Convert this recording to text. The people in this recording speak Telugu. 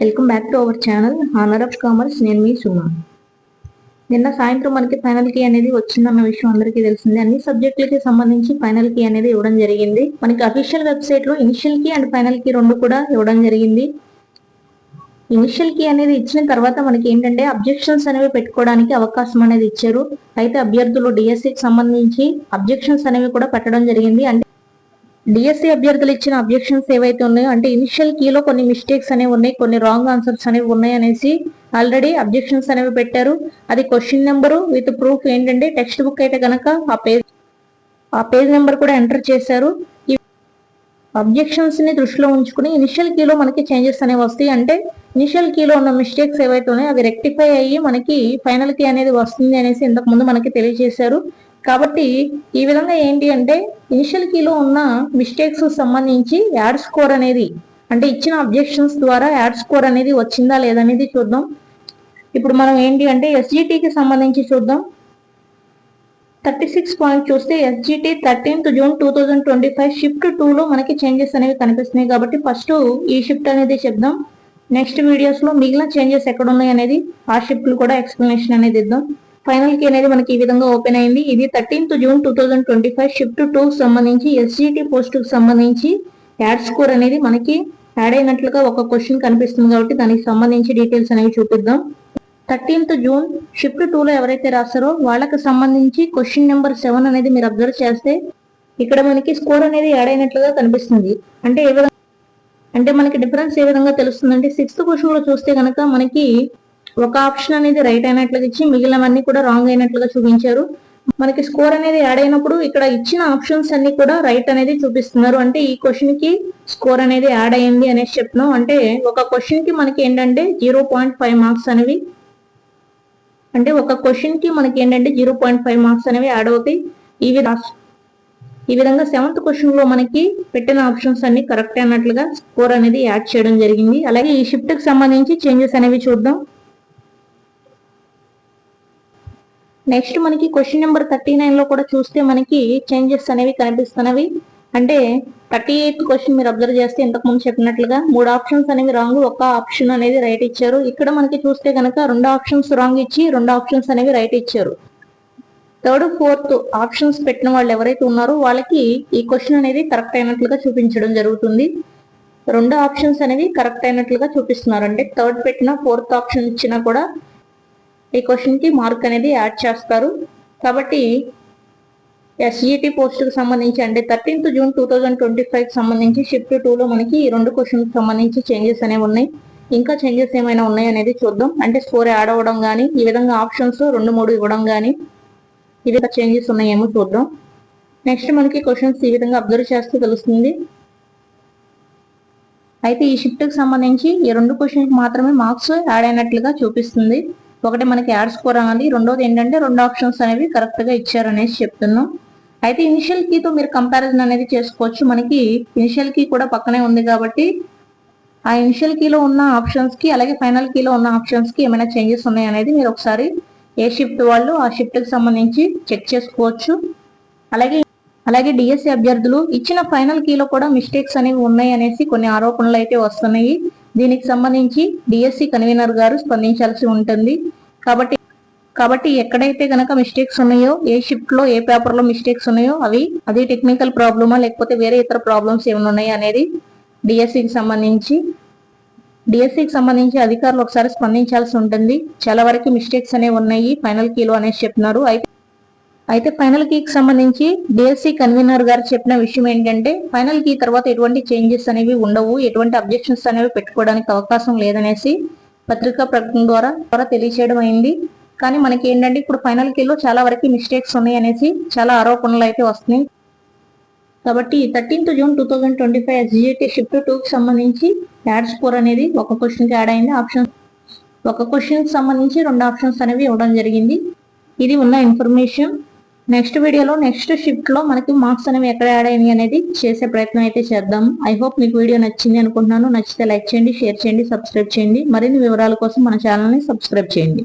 Welcome back to our channel. Honour of commerce నేను మీ సుమా. నిన్న సాయంత్రం మనకి ఫైనల్ కీ అనేది వచ్చిందన్న విషయం అందరికీ తెలిసిందే. అన్ని సబ్జెక్టులకి సంబంధించి ఫైనల్ కీ అనేది ఇవ్వడం జరిగింది. మనకి అఫీషియల్ వెబ్సైట్లో initial key and final key రెండు కూడా ఇవ్వడం జరిగింది. ఇనిషియల్ కీ అనేది ఇచ్చిన తర్వాత మనకి ఏంటంటే అబ్జెక్షన్స్ అనేవి పెట్టుకోవడానికి అవకాశం అనేది ఇచ్చారు. అయితే అభ్యర్థులు డిఎస్సికి సంబంధించి అబ్జెక్షన్స్ అనేవి కూడా పెట్టడం జరిగింది. అంటే డిఎస్సి అభ్యర్థులు ఇచ్చిన అబ్జెక్షన్స్ ఏవైతే ఉన్నాయో అంటే ఇనిషియల్ కీలో కొన్ని మిస్టేక్స్ అనేవి ఉన్నాయి కొన్ని రాంగ్ ఆన్సర్స్ అనేవి ఉన్నాయి అనేసి ఆల్రెడీ అబ్జెక్షన్స్ అనేవి పెట్టారు. అది క్వశ్చన్ నెంబరు విత్ ప్రూఫ్ ఏంటంటే టెక్స్ట్ బుక్ అయితే కనుక ఆ పేజ్ ఆ పేజ్ నెంబర్ కూడా ఎంటర్ చేశారు. ఈ అబ్జెక్షన్స్ని దృష్టిలో ఉంచుకుని ఇనిషియల్ కీలో మనకి చేంజెస్ అనేవి వస్తాయి. అంటే ఇనిషియల్ కీలో ఉన్న మిస్టేక్స్ ఏవైతే ఉన్నాయో అవి రెక్టిఫై అయ్యి మనకి ఫైనల్ కీ అనేది వస్తుంది అనేసి ఇంతకు ముందు మనకి తెలియజేశారు. కాబట్టి ఈ విధంగా ఏంటి అంటే ఇనిషియల్ కీలో ఉన్న మిస్టేక్స్ సంబంధించి యాడ్ స్కోర్ అనేది అంటే ఇచ్చిన అబ్జెక్షన్స్ ద్వారా యాడ్ స్కోర్ అనేది వచ్చిందా లేదనేది చూద్దాం. ఇప్పుడు మనం ఏంటి అంటే ఎస్జిటికి సంబంధించి చూద్దాం. థర్టీ సిక్స్ పాయింట్ చూస్తే SGT thirteenth June two thousand twenty five shift టూలో మనకి చేంజెస్ అనేవి కనిపిస్తున్నాయి కాబట్టి ఫస్ట్ ఈ షిఫ్ట్ అనేది చెప్దాం. నెక్స్ట్ వీడియోస్లో మిగిలిన చేంజెస్ ఎక్కడ ఉన్నాయి అనేది ఆ షిఫ్ట్లు కూడా ఎక్స్ప్లెనేషన్ అనేది ఇద్దాం. ఫైనల్కి అనేది మనకి ఈ విధంగా ఓపెన్ అయింది. ఇది thirteenth June two thousand twenty five shift two సంబంధించి ఎస్జిటి పోస్ట్కు సంబంధించి యాడ్ స్కోర్ అనేది మనకి యాడ్ అయినట్లుగా ఒక క్వశ్చన్ కనిపిస్తుంది కాబట్టి దానికి సంబంధించి డీటెయిల్స్ అనేవి చూపిద్దాం. థర్టీన్త్ జూన్ షిఫ్ట్ టూ లో ఎవరైతే రాస్తారో వాళ్ళకి సంబంధించి క్వశ్చన్ నెంబర్ సెవెన్ అనేది మీరు అబ్జర్వ్ చేస్తే ఇక్కడ మనకి స్కోర్ అనేది యాడ్ అయినట్లుగా కనిపిస్తుంది. అంటే ఏ విధంగా అంటే మనకి డిఫరెన్స్ ఏ విధంగా తెలుస్తుంది అంటే సిక్స్త్ క్వశ్చన్లో చూస్తే కనుక మనకి ఒక ఆప్షన్ అనేది రైట్ అయినట్లుగా ఇచ్చి మిగిలినవన్నీ కూడా రాంగ్ అయినట్లుగా చూపించారు. మనకి స్కోర్ అనేది యాడ్ అయినప్పుడు ఇక్కడ ఇచ్చిన ఆప్షన్స్ అన్ని కూడా రైట్ అనేది చూపిస్తున్నారు. అంటే ఈ క్వశ్చన్కి స్కోర్ అనేది యాడ్ అయ్యింది అనేసి చెప్తున్నాం. అంటే ఒక క్వశ్చన్కి మనకి ఏంటంటే జీరో పాయింట్ ఫైవ్ మార్క్స్ అనేవి అంటే ఒక క్వశ్చన్కి మనకి ఏంటంటే జీరో పాయింట్ ఫైవ్ మార్క్స్ అనేవి యాడ్ అవుతాయి. ఈ విధంగా ఈ విధంగా సెవెంత్ క్వశ్చన్లో మనకి పెట్టిన ఆప్షన్స్ అన్ని కరెక్ట్ అన్నట్లుగా స్కోర్ అనేది యాడ్ చేయడం జరిగింది. అలాగే ఈ షిఫ్ట్కి సంబంధించి చేంజెస్ అనేవి చూద్దాం. నెక్స్ట్ మనకి క్వశ్చన్ నెంబర్ థర్టీ నైన్లో కూడా చూస్తే మనకి చేంజెస్ అనేవి కనిపిస్తున్నవి. అంటే థర్టీ ఎయిత్ క్వశ్చన్ మీరు అబ్జర్వ్ చేస్తే ఇంతకు ముందు చెప్పినట్లుగా మూడు ఆప్షన్స్ అనేవి రాంగ్ ఒక ఆప్షన్ అనేది రైట్ ఇచ్చారు. ఇక్కడ మనకి చూస్తే కనుక రెండు ఆప్షన్స్ రాంగ్ ఇచ్చి రెండు ఆప్షన్స్ అనేవి రైట్ ఇచ్చారు. థర్డ్ ఫోర్త్ ఆప్షన్స్ పెట్టిన వాళ్ళు ఎవరైతే ఉన్నారో వాళ్ళకి ఈ క్వశ్చన్ అనేది కరెక్ట్ అయినట్లుగా చూపించడం జరుగుతుంది. రెండు ఆప్షన్స్ అనేవి కరెక్ట్ అయినట్లుగా చూపిస్తున్నారు. అంటే థర్డ్ పెట్టిన ఫోర్త్ ఆప్షన్ ఇచ్చినా కూడా ఈ క్వశ్చన్కి మార్క్ అనేది యాడ్ చేస్తారు. కాబట్టి ఎస్ఈటి పోస్ట్ సంబంధించి అంటే thirteenth June two thousand twenty ఫైవ్కి సంబంధించి షిఫ్ట్ టూలో మనకి ఈ రెండు క్వశ్చన్కి సంబంధించి చేంజెస్ అనేవి ఉన్నాయి. ఇంకా చేంజెస్ ఏమైనా ఉన్నాయి అనేది చూద్దాం. అంటే స్కోర్ యాడ్ అవ్వడం కానీ ఈ విధంగా ఆప్షన్స్ రెండు మూడు ఇవ్వడం కానీ ఈ విధంగా చేంజెస్ ఉన్నాయేమో చూద్దాం. నెక్స్ట్ మనకి క్వశ్చన్స్ ఈ విధంగా అబ్జర్వ్ చేస్తే తెలుస్తుంది. అయితే ఈ షిఫ్ట్కి సంబంధించి ఈ రెండు క్వశ్చన్కి మాత్రమే మార్క్స్ యాడ్ అయినట్లుగా చూపిస్తుంది. ఒకటి మనకి యాడ్ స్కోర్ అనేది రెండోది ఏంటంటే రెండు ఆప్షన్స్ అనేవి కరెక్ట్గా ఇచ్చారనేసి చెప్తున్నాం. అయితే ఇనిషియల్ కీతో మీరు కంపారిజన్ అనేది చేసుకోవచ్చు. మనకి ఇనిషియల్ కీ కూడా పక్కనే ఉంది కాబట్టి ఆ ఇనిషియల్ కీలో ఉన్న ఆప్షన్స్కి అలాగే ఫైనల్ కీలో ఉన్న ఆప్షన్స్కి ఏమైనా చేంజెస్ ఉన్నాయనేది మీరు ఒకసారి ఏ షిఫ్ట్ వాళ్ళు ఆ షిఫ్ట్కి సంబంధించి చెక్ చేసుకోవచ్చు. అలాగే అలాగే డిఎస్సి అభ్యర్థులు ఇచ్చిన ఫైనల్ కీలో కూడా మిస్టేక్స్ అనేవి ఉన్నాయి అనేసి కొన్ని ఆరోపణలు అయితే వస్తున్నాయి. దీనికి సంబంధించి డిఎస్సి కన్వీనర్ గారు స్పందించాల్సి ఉంటుంది. కాబట్టి కాబట్టి ఎక్కడైతే కనుక మిస్టేక్స్ ఉన్నాయో ఏ షిఫ్ట్లో ఏ పేపర్లో మిస్టేక్స్ ఉన్నాయో అవి అది టెక్నికల్ ప్రాబ్లమా లేకపోతే వేరే ఇతర ప్రాబ్లమ్స్ ఏమైనా ఉన్నాయా అనేది డిఎస్సికి సంబంధించి డిఎస్సికి సంబంధించి అధికారులు ఒకసారి స్పందించాల్సి ఉంటుంది. చాలా వరకు మిస్టేక్స్ అనేవి ఉన్నాయి. ఫైనల్ కీలో అనేసి చెప్తున్నారు. అయితే అయితే ఫైనల్ కీకి సంబంధించి డిఎస్సి కన్వీనర్ గారు చెప్పిన విషయం ఏంటంటే ఫైనల్ కీ తర్వాత ఎటువంటి చేంజెస్ అనేవి ఉండవు. ఎటువంటి అబ్జెక్షన్స్ అనేవి పెట్టుకోవడానికి అవకాశం లేదనేసి పత్రికా ప్రకటన ద్వారా ద్వారా తెలియచేయడం అయింది. కానీ మనకి ఏంటంటే ఇప్పుడు ఫైనల్ కీలో చాలా వరకు మిస్టేక్స్ ఉన్నాయి అనేసి చాలా ఆరోపణలు అయితే వస్తున్నాయి. కాబట్టి thirteenth June two thousand twenty five SGT shift టూకి సంబంధించి యాడ్ స్కోర్ అనేది ఒక క్వశ్చన్కి యాడ్ అయింది. ఆప్షన్ ఒక క్వశ్చన్కి సంబంధించి రెండు ఆప్షన్స్ అనేవి ఇవ్వడం జరిగింది. ఇది ఉన్న ఇన్ఫర్మేషన్ నెక్స్ట్ వీడియోలో నెక్స్ట్ షిఫ్ట్లో మనకి మార్క్స్ అనేవి ఎక్కడ యాడ్ అయినాయి అనేది చేసే ప్రయత్నం అయితే చేద్దాం. ఐ హోప్ మీకు వీడియో నచ్చింది అనుకుంటున్నాను. నచ్చితే లైక్ చేయండి షేర్ చేయండి సబ్స్క్రైబ్ చేయండి. మరిన్ని వివరాల కోసం మన ఛానల్ని సబ్స్క్రైబ్ చేయండి.